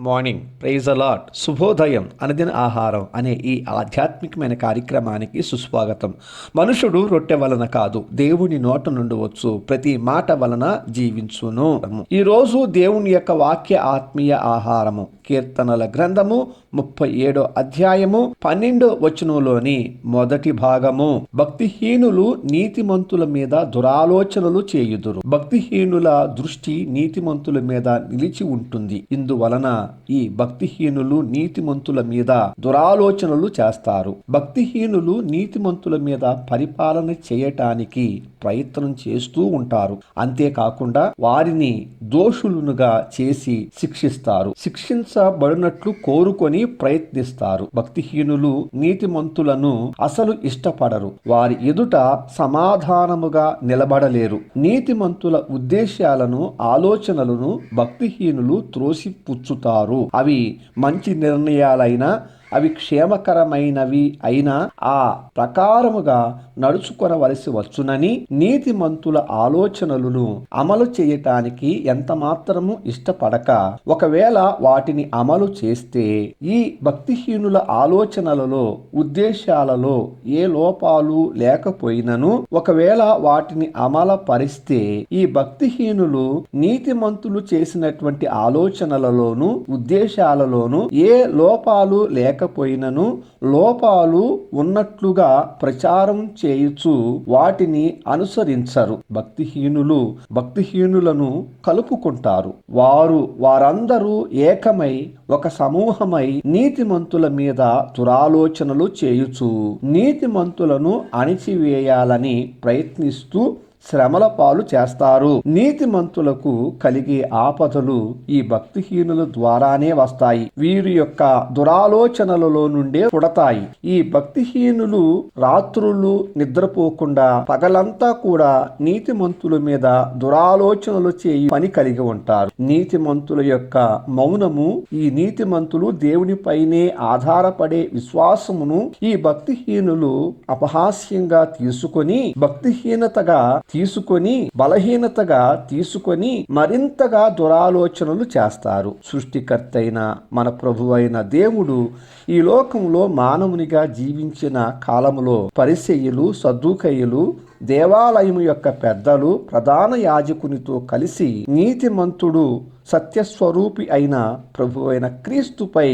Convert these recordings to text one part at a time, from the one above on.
Morning praise allot శుభోదయం అనదిన ఆహారం అనే ఈ ఆధ్యాత్మికమైన కార్యక్రమానికి సుస్వాగతం. మనుషుడు రొట్టె వలన కాదు దేవుని నోట నుండి వచ్చు. ప్రతి మాట వలన జీవించును. ఈ రోజు దేవుని యొక్క వాక్య ఆత్మీయ ఆహారము కీర్తనల గ్రంథము ముప్పై ఏడో అధ్యాయము పన్నెండో వచనంలోని మొదటి భాగము. భక్తిహీనులు నీతిమంతుల మీద దురాలోచనలు చేయుదురు. భక్తిహీనుల దృష్టి నీతిమంతుల మీద నిలిచి ఉంటుంది. ఇందువలన ఈ భక్తిహీనులు నీతిమంతుల మీద దురాలోచనలు చేస్తారు. భక్తిహీనులు నీతిమంతుల మీద పరిపాలన చేయటానికి ప్రయత్నం చేస్తూ ఉంటారు. అంతేకాకుండా వారిని దోషులునుగా చేసి శిక్షిస్తారు. శిక్షించబడినట్లు కోరుకొని ప్రయత్నిస్తారు. భక్తిహీనులు నీతిమంతులను అసలు ఇష్టపడరు. వారి ఎదుట సమాధానముగా నిలబడలేరు. నీతిమంతుల ఉద్దేశాలను ఆలోచనలను భక్తిహీనులు త్రోసిపుచ్చుతారు. అవి మంచి నిర్ణయాలైనా అవి క్షేమకరమైనవి అయినా ఆ ప్రకారముగా నడుచుకొనవలసి వచ్చునని నీతిమంతుల ఆలోచనలను అమలు చేయటానికి ఎంత మాత్రము ఇష్టపడక ఒకవేళ వాటిని అమలు చేస్తే ఈ భక్తిహీనుల ఆలోచనలలో ఉద్దేశాలలో ఏ లోపాలు లేకపోయినను ఒకవేళ వాటిని అమల పరిస్తే ఈ భక్తిహీనులు నీతిమంతులు చేసినటువంటి ఆలోచనలలోను ఉద్దేశాలలోను ఏ లోపాలు లేక లేకపోయినను లోపాలు ఉన్నట్లుగా ప్రచారం చేయుచు వాటిని అనుసరించరు. భక్తిహీనులు భక్తిహీనులను కలుపుకుంటారు. వారు వారందరూ ఏకమై ఒక సమూహమై నీతిమంతుల మీద దురాలోచనలు చేయుచు నీతిమంతులను అణిచివేయాలని ప్రయత్నిస్తూ శ్రమల పాలు చేస్తారు. నీతిమంతులకు కలిగే ఆపదలు ఈ భక్తిహీనుల ద్వారానే వస్తాయి. వీరి యొక్క దురాలోచనలలో నుండే పుడతాయి. ఈ భక్తిహీనులు రాత్రులు నిద్రపోకుండా పగలంతా కూడా నీతిమంతుల మీద దురాలోచనలు చేయి పని కలిగి ఉంటారు. నీతిమంతుల యొక్క మౌనము ఈ నీతిమంతులు దేవునిపైనే ఆధారపడే విశ్వాసమును ఈ భక్తిహీనులు అపహాస్యంగా తీసుకొని భక్తిహీనతగా తీసుకొని బలహీనతగా తీసుకొని మరింతగా దురాలోచనలు చేస్తారు. సృష్టికర్తైన మన ప్రభువైన దేవుడు ఈ లోకంలో మానవునిగా జీవించిన కాలంలో పరిసెయ్యులు సద్దుకయ్యులు దేవాలయం యొక్క పెద్దలు ప్రధాన యాజకునితో కలిసి నీతిమంతుడు సత్యస్వరూపి అయిన ప్రభువైన క్రీస్తుపై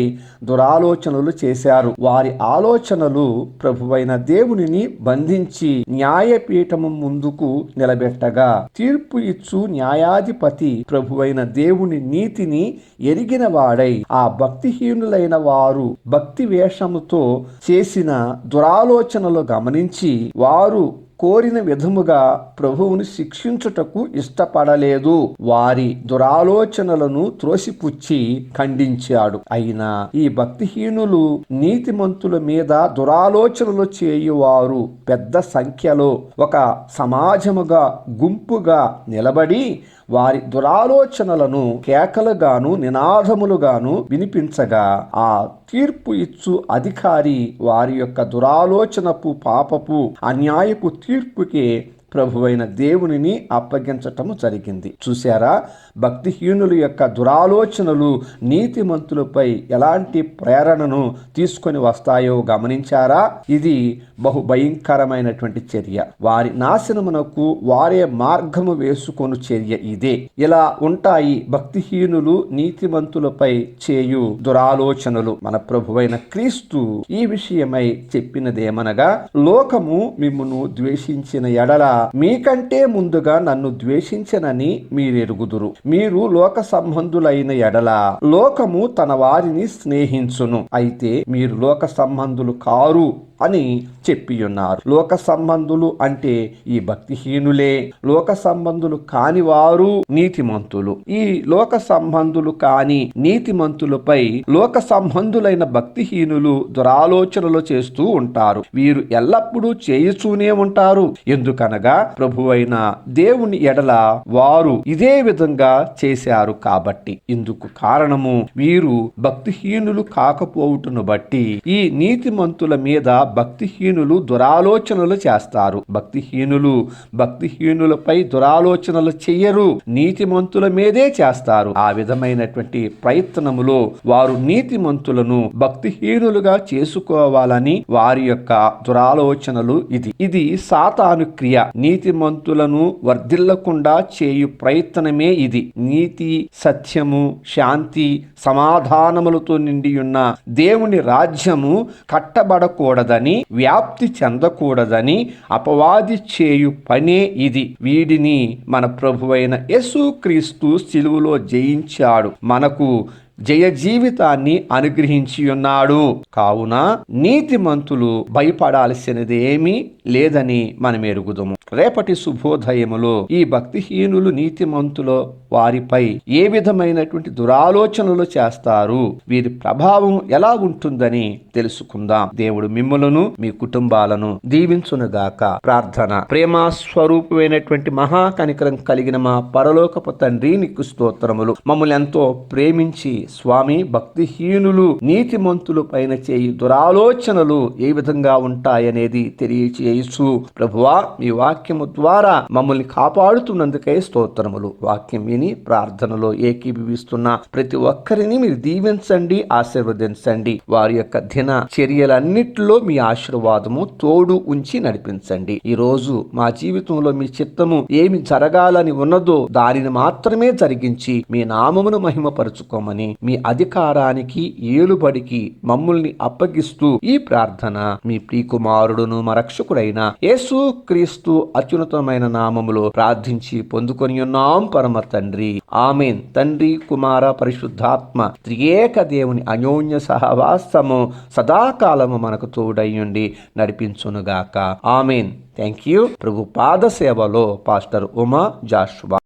దురాలోచనలు చేశారు. వారి ఆలోచనలు ప్రభువైన దేవునిని బంధించి న్యాయపీఠము ముందుకు నిలబెట్టగా తీర్పు ఇచ్చు న్యాయాధిపతి ప్రభువైన దేవుని నీతిని ఎరిగిన వాడై ఆ భక్తిహీనులైన వారు భక్తి వేషముతో చేసిన దురాలోచనలు గమనించి వారు కోరిన విధముగా ప్రభువుని శిక్షించుటకు ఇష్టపడలేదు. వారి దురాలోచనలను త్రోసిపుచ్చి ఖండించాడు. అయినా ఈ భక్తిహీనులు నీతిమంతుల మీద దురాలోచనలు చేయువారు పెద్ద సంఖ్యలో ఒక సమాజముగా గుంపుగా నిలబడి వారి దురాలోచనలను కేకలుగాను నినాదములుగాను వినిపించగా ఆ తీర్పు ఇచ్చు అధికారి వారి యొక్క దురాలోచనపు పాపపు అన్యాయపు తీర్పుకే ప్రభువైన దేవునిని అప్పగించటము జరిగింది. చూశారా? భక్తిహీనుల యొక్క దురాలోచనలు నీతిమంతులపై ఎలాంటి ప్రేరణను తీసుకొని వస్తాయో గమనించారా? ఇది బహు భయంకరమైనటువంటి చర్య. వారి నాశనమునకు వారే మార్గము వేసుకొను చర్య ఇదే. ఇలా ఉంటాయి భక్తిహీనులు నీతిమంతులపై చేయు దురాలోచనలు. మన ప్రభువైన క్రీస్తు ఈ విషయమై చెప్పినదేమనగా లోకము మిమ్మును ద్వేషించిన ఎడల మీకంటే ముందుగా నన్ను ద్వేషించనని మీరెరుగుదురు. మీరు లోక సంబంధులైన ఎడల. లోకము తన వారిని స్నేహించును. అయితే మీరు లోక సంబంధులు కారు అని చెప్పియున్నారు. లోక సంబంధులు అంటే ఈ భక్తిహీనులే. లోక సంబంధులు కాని వారు నీతిమంతులు. ఈ లోక సంబంధులు కాని నీతిమంతులపై లోక సంబంధులైన భక్తిహీనులు దురాలోచనలు చేస్తూ ఉంటారు. వీరు ఎల్లప్పుడూ చేయుచూనే ఉంటారు. ఎందుకనగా ప్రభువైన దేవుని ఎడల వారు ఇదే విధంగా చేశారు కాబట్టి. ఇందుకు కారణము వీరు భక్తిహీనులు కాకపోవుటను బట్టి ఈ నీతిమంతుల మీద భక్తిహీనులు దురాలోచనలు చేస్తారు. భక్తిహీనులు భక్తిహీనులపై దురాలోచనలు చెయ్యరు. నీతిమంతుల మీదే చేస్తారు. ఆ విధమైనటువంటి ప్రయత్నములో వారు నీతిమంతులను భక్తిహీనులుగా చేసుకోవాలని వారి యొక్క దురాలోచనలు ఇది. ఇది సాతాను క్రియ. నీతిమంతులను వర్ధిల్లకుండా చేయు ప్రయత్నమే ఇది. నీతి సత్యము శాంతి సమాధానములతో నిండియున్న దేవుని రాజ్యము కట్టబడకూడదని వ్యాప్తి చెందకూడదని అపవాది చేయు పనే ఇది. వీడిని మన ప్రభువైన యేసుక్రీస్తు శిలువులో జయించాడు. మనకు జయ జీవితాన్ని అనుగ్రహించి ఉన్నాడు. కావున నీతిమంతులు భయపడాల్సినదేమీ లేదని మనం ఎరుగుదము రేపటి శుభోదయములో ఈ భక్తిహీనులు నీతిమంతుల వారిపై ఏ విధమైనటువంటి దురాలోచనలు చేస్తారు? వీరి ప్రభావం ఎలా ఉంటుందని తెలుసుకుందాం. దేవుడు మిమ్ములను మీ కుటుంబాలను దీవించునుగాక. ప్రార్థన. ప్రేమ స్వరూపమైనటువంటి మహాకనికరం కలిగిన మా పరలోకపు తండ్రి నీకు స్తోత్రములు. మమ్మల్ని ఎంతో ప్రేమించి స్వామి భక్తిహీనులు నీతిమంతులు పైన చేయి దురాలోచనలు ఏ విధంగా ఉంటాయనేది తెలియచేయచ్చు ప్రభువా మీ వాక్యము ద్వారా మమ్మల్ని కాపాడుతున్నందుకై స్తోత్రములు. వాక్యం విని ప్రార్థనలో ఏకీభవిస్తున్న ప్రతి ఒక్కరిని మీరు దీవించండి ఆశీర్వదించండి. వారి యొక్క దిన చర్యలన్నిటిలో మీ ఆశీర్వాదము తోడు ఉంచి నడిపించండి. ఈ రోజు మా జీవితంలో మీ చిత్తము ఏమి జరగాలని ఉన్నదో దానిని మాత్రమే జరిగించి మీ నామమును మహిమపరుచుకోమని మీ అధికారానికి ఏలుబడికి మమ్మల్ని అప్పగిస్తూ ఈ ప్రార్థన మీ ప్రియకుమారుడును మరక్షకుడైన యేసు క్రీస్తు అత్యున్నతమైన నామములో ప్రార్థించి పొందుకొని ఉన్నాం పరమ తండ్రి. ఆమెన్. తండ్రి కుమార పరిశుద్ధాత్మ త్రియేక దేవుని అన్యోన్య సహవాసము సదాకాలము మనకు తోడయ్యుండి నడిపించునుగాక. ఆమెన్. థ్యాంక్ యూ ప్రభు పాద సేవలో పాస్టర్ ఉమా జాషువా.